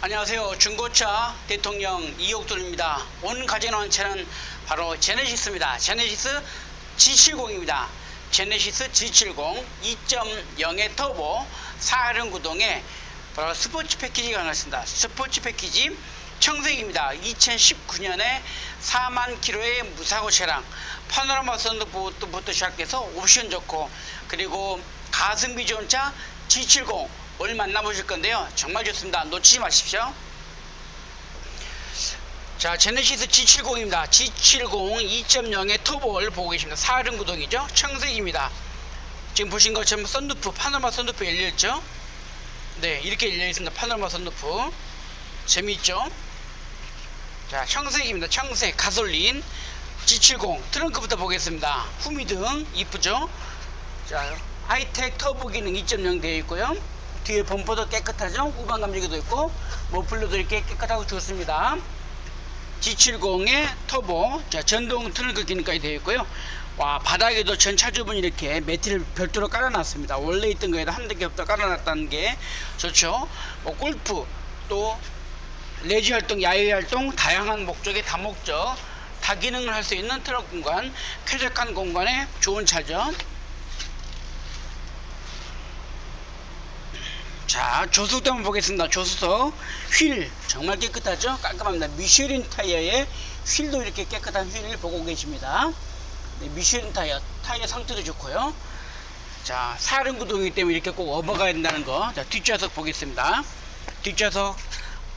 안녕하세요. 중고차 대통령 이옥돌입니다. 오늘 가져온 차는 바로 제네시스입니다. 제네시스 G70입니다. 제네시스 G70 2.0의 터보 4륜 구동에 바로 스포츠 패키지가 나왔습니다. 스포츠 패키지 청색입니다. 2019년에 4만 킬로의 무사고 차량 파노라마 선도부터 시작해서 옵션 좋고 그리고 가성비 좋은 차 G70 오늘 만나보실 건데요. 정말 좋습니다. 놓치지 마십시오. 자, 제네시스 G70입니다. G70 2.0의 터보를 보고 계십니다. 4륜 구동이죠. 청색입니다. 지금 보신 것처럼 썬루프, 파노마 썬루프 열려있죠. 네, 이렇게 열려있습니다. 파노마 썬루프. 재미있죠? 자, 청색입니다. 청색, 가솔린, G70. 트렁크부터 보겠습니다. 후미등, 이쁘죠? 자, 하이텍 터보 기능 2.0 되어 있고요. 뒤에 범퍼도 깨끗하죠? 후방 감지기도 있고, 머플러도 이렇게 깨끗하고 좋습니다. G70의 터보, 자, 전동 트렁크 기능까지 되어 있고요. 와, 바닥에도 전 차주분이 이렇게 매트를 별도로 깔아놨습니다. 원래 있던 거에다 없다 깔아놨다는 게 좋죠. 뭐, 골프, 또, 레지 활동, 야외 활동, 다양한 목적의 다목적, 다 기능을 할 수 있는 트럭 공간, 쾌적한 공간에 좋은 차죠. 자, 조수도 한번 보겠습니다. 조수석. 휠. 정말 깨끗하죠? 깔끔합니다. 미쉐린 타이어에 휠도 이렇게 깨끗한 휠을 보고 계십니다. 네, 미쉐린 타이어. 타이어 상태도 좋고요. 자, 사륜 구동이기 때문에 이렇게 꼭 업어가야 된다는 거. 자, 뒷좌석 보겠습니다. 뒷좌석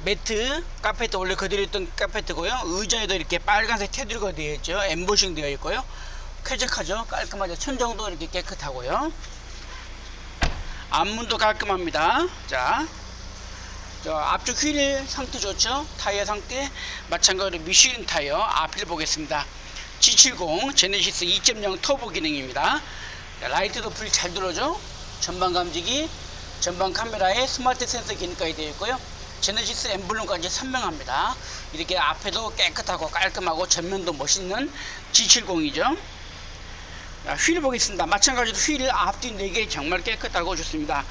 매트, 카페트 원래 그대로 있던 카페트고요. 의자에도 이렇게 빨간색 테두리가 되어 있죠. 엠보싱 되어 있고요. 쾌적하죠. 깔끔하죠. 천정도 이렇게 깨끗하고요. 앞문도 깔끔합니다. 자, 저 앞쪽 휠 상태 좋죠? 타이어 상태 마찬가지로 미쉐린 타이어 앞을 보겠습니다. G70 제네시스 2.0 터보 기능입니다. 자, 라이트도 불 잘 들어오죠? 전방 감지기, 전방 카메라에 스마트 센서 기능까지 되어 있고요. 제네시스 엠블럼까지 선명합니다. 이렇게 앞에도 깨끗하고 깔끔하고 전면도 멋있는 G70이죠. 자, 휠 보겠습니다. 마찬가지로 휠 앞뒤 4개 정말 깨끗하고 좋습니다.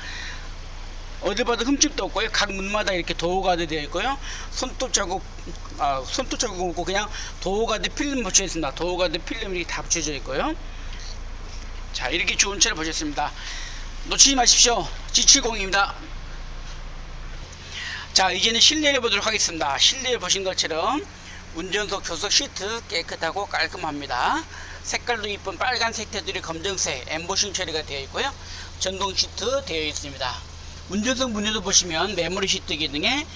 어디 봐도 흠집도 없고요. 각 문마다 이렇게 도어가드 되어 있고요. 손톱 자국, 아, 손톱 자국 없고 그냥 도어가드 필름 붙여 있습니다. 도어가드 필름이 다 붙여져 있고요. 자, 이렇게 좋은 차를 보셨습니다. 놓치지 마십시오. G70입니다. 자, 이제는 실내를 보도록 하겠습니다. 실내를 보신 것처럼 운전석 조석 시트 깨끗하고 깔끔합니다. 색깔도 이쁜 빨간색 테두리 검정색 엠보싱 처리가 되어 있고요. 전동 시트 되어 있습니다. 운전석 문에도 보시면 메모리 시트 기능에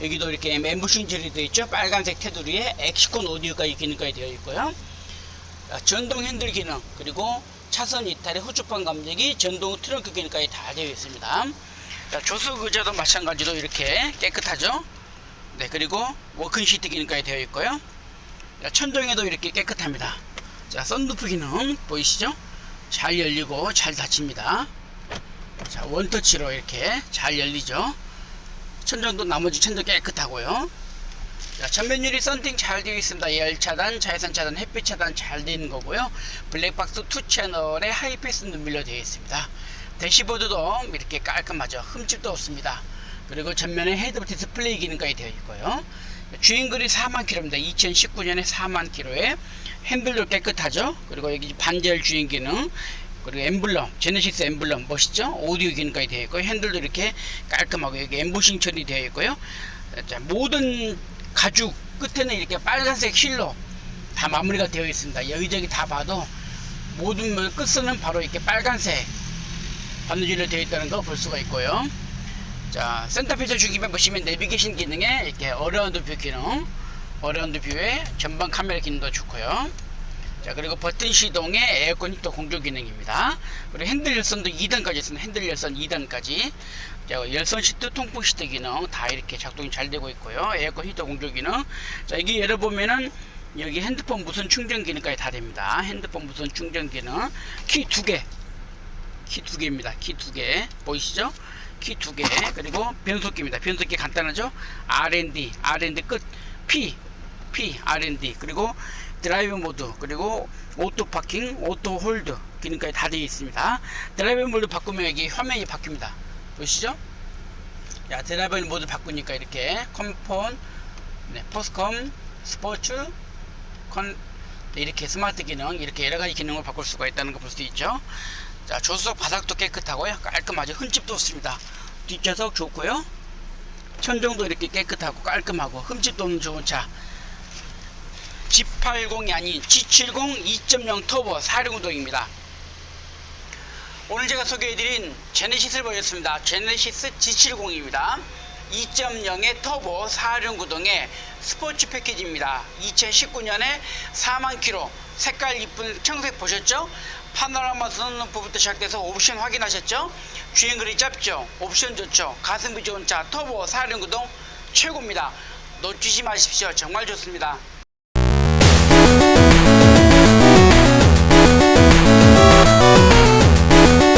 여기도 이렇게 엠보싱 처리 되어 있죠. 빨간색 테두리에 엑시콘 오디오까지 기능까지 되어 있고요. 자, 전동 핸들 기능 그리고 차선 이탈의 후추판 감지기 전동 트렁크 기능까지 다 되어 있습니다. 자, 조수 의자도 마찬가지로 이렇게 깨끗하죠. 네, 그리고 워킹 시트 기능까지 되어 있고요. 자, 천정에도 이렇게 깨끗합니다. 자, 썬루프 기능 보이시죠? 잘 열리고 잘 닫힙니다. 자, 원터치로 이렇게 잘 열리죠. 천정도 나머지 천정 깨끗하고요. 자, 전면유리 썬팅 잘 되어 있습니다. 열 차단, 자외선 차단, 햇빛 차단 잘 되어 있는 거고요. 블랙박스 2 채널에 하이패스 눈밀로 되어 있습니다. 대시보드도 이렇게 깔끔하죠. 흠집도 없습니다. 그리고 전면에 헤드업 디스플레이 기능까지 되어 있고요. 주행 거리 4만 킬로입니다. 2019년에 4만 킬로에 핸들도 깨끗하죠. 그리고 여기 반절 주행 기능 그리고 엠블럼 제네시스 엠블럼 멋있죠. 오디오 기능까지 되어 있고 핸들도 이렇게 깔끔하고 여기 엠보싱 처리 되어 있고요. 자, 모든 가죽 끝에는 이렇게 빨간색 실로 다 마무리가 되어 있습니다. 여기저기 다 봐도 모든 뭐 끝선은 바로 이렇게 빨간색 바느질로 되어 있다는 거 볼 수가 있고요. 자, 센터페이저 주기면 보시면 내비게이션 기능에 이렇게 어라운드 뷰 기능, 어라운드 뷰에 전방 카메라 기능도 좋고요. 자, 그리고 버튼 시동에 에어컨 히터 공조 기능입니다. 그리고 핸들 열선도 2단까지 있습니다. 핸들 열선 2단까지. 자, 열선 시트, 통풍 시트 기능 다 이렇게 작동이 잘 되고 있고요. 에어컨 히터 공조 기능. 자, 이게 열어보면은 여기 핸드폰 무선 충전 기능까지 다 됩니다. 핸드폰 무선 충전 기능. 키 두 개. 키 두 개입니다. 키 두 개. 보이시죠? 키 두 개. 그리고 변속기입니다. 변속기 간단하죠? R&D, R&D 끝. P, P, R&D. 그리고 드라이브 모드, 그리고 오토 파킹, 오토 홀드 기능까지 다 되어 있습니다. 드라이브 모드 바꾸면 여기 화면이 바뀝니다. 보시죠? 야, 드라이버를 모두 바꾸니까 이렇게 컴폰, 네, 포스컴, 스포츠, 컨 네, 이렇게 스마트 기능, 이렇게 여러 가지 기능을 바꿀 수가 있다는 거 볼 수 있죠. 자, 조수석 바닥도 깨끗하고요. 깔끔하죠. 흠집도 없습니다. 뒷좌석 좋고요. 천정도 이렇게 깨끗하고 깔끔하고 흠집도 없는 좋은 차. G80이 아닌 G70 2.0 터보 4륜구동입니다. 오늘 제가 소개해드린 제네시스를 보였습니다. 제네시스 G70입니다. 2.0의 터보 4륜 구동의 스포츠 패키지입니다. 2019년에 4만 킬로 색깔 이쁜 청색 보셨죠? 파노라마 선루프부터 시작돼서 옵션 확인하셨죠? 주행 거리 짧죠? 옵션 좋죠? 가성비 좋은 차 터보 4륜 구동 최고입니다. 놓치지 마십시오. 정말 좋습니다.